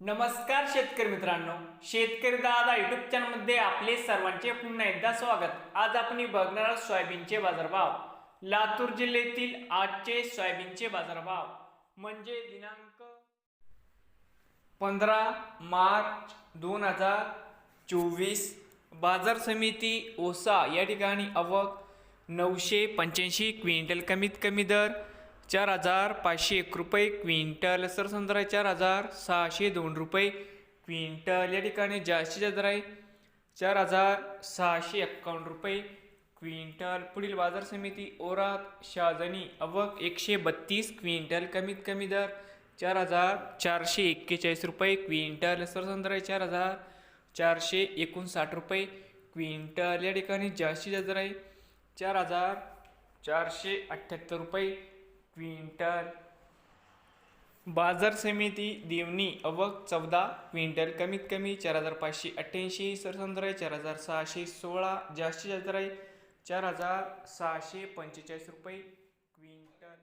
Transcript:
नमस्कार शेतकरी मित्रांनो शेतकरी दादा युट्यूब चॅनलमध्ये आपले सर्वांचे पुन्हा एकदा स्वागत. आज आपण बघणार आहोत सोयाबीनचे बाजारभाव. लातूर जिल्ह्यातील आजचे सोयाबीनचे बाजारभाव. म्हणजे दिनांक पंधरा मार्च दोन हजार चोवीस. बाजार समिती ओसा या ठिकाणी आवक नऊशे पंच्याऐंशी क्विंटल कमीत कमी दर चार हजार पाचशे एक रुपये क्विंटल. सरसंद्रा चार हजार सहाशे दोन रुपये क्विंटल. या ठिकाणी जास्तीत दर आहे. चार हजार सहाशे एक्कावन्न रुपये क्विंटल. पुढील बाजार समिती ओरात शाजनी अवक एकशे बत्तीस क्विंटल. कमीत कमी दर चार हजार चारशे एक्केचाळीस रुपये क्विंटल. सरसंद्रा चार हजार चारशे एकोणसाठ रुपये क्विंटल. या ठिकाणी जास्तीत दर आहे. चार हजार चारशे अठ्ठ्याहत्तर रुपये क्विंटल बाजार समिती देवणी अवक चौदा क्विंटल कमीत कमी चार हजार पाचशे अठ्ठ्याऐंशी सरसंद्राय चार हजार सहाशे सोळा जास्तीत जास्त चार हजार सहाशे पंचेचाळीस रुपये. क्विंटल